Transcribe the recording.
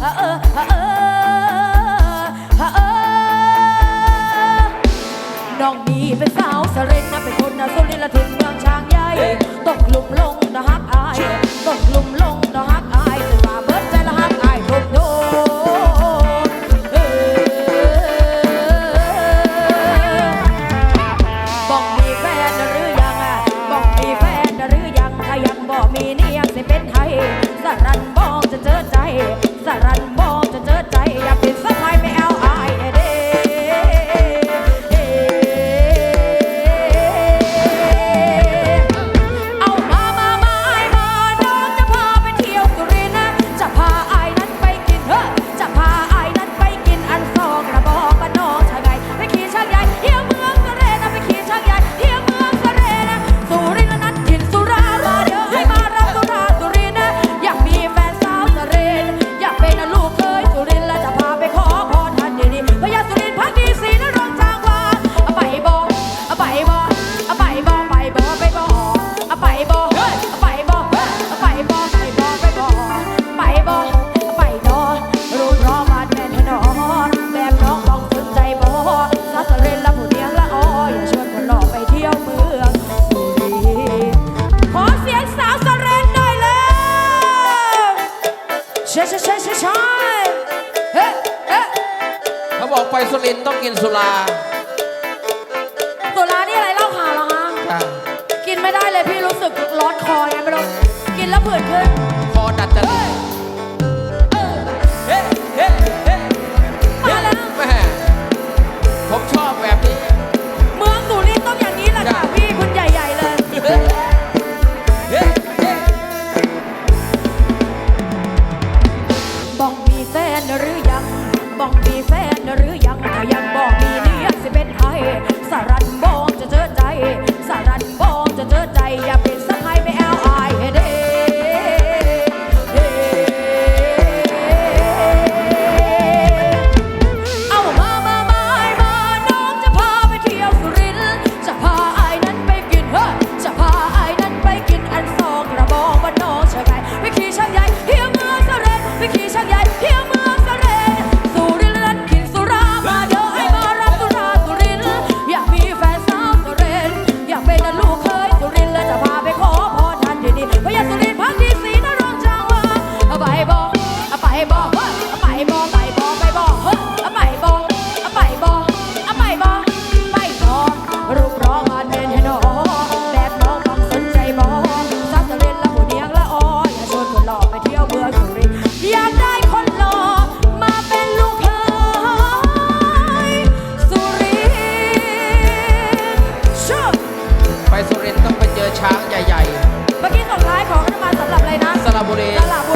น้องนี่เป็นสาวสเรนนะเป็นคนนะโซนิลทร์ถึงเมืองช้างใหญ่ตกหลุมลงนะฮักอายตกหลุมลงนะฮักอายจต่ว่าเบิดใจละฮักอายทุกโดนบอกมีแฟนหรือยังบอกมีแฟนหรือยังถ้ายังบอกมีเนี่ยสิเป็นไทยสรันบองจะเจอใจ ไปบอไปบอไปบ่ไปบ่ไปบ่ไปบอไปดอรู้เพราะมาแม่นนอแบบนอต้องสนใจบ่ซาสะเล่นละผู้เลี้ยงละอ้ออย่าชวนคนหล่อไปเที่ยวเมืองสุรีขอเสียงสาวสะเล่นหน่อยเลยใช่ใช่ใช่ใช่ใช่เฮ้เฮ้เขาบอกไปสุรินต้องกินสุรา ไปสุรินทร์ต้องไปเจอช้างใหญ่ เมื่อกี้ส่งท้ายของอนมาสำหรับอะไรนะสระบุรี สลับ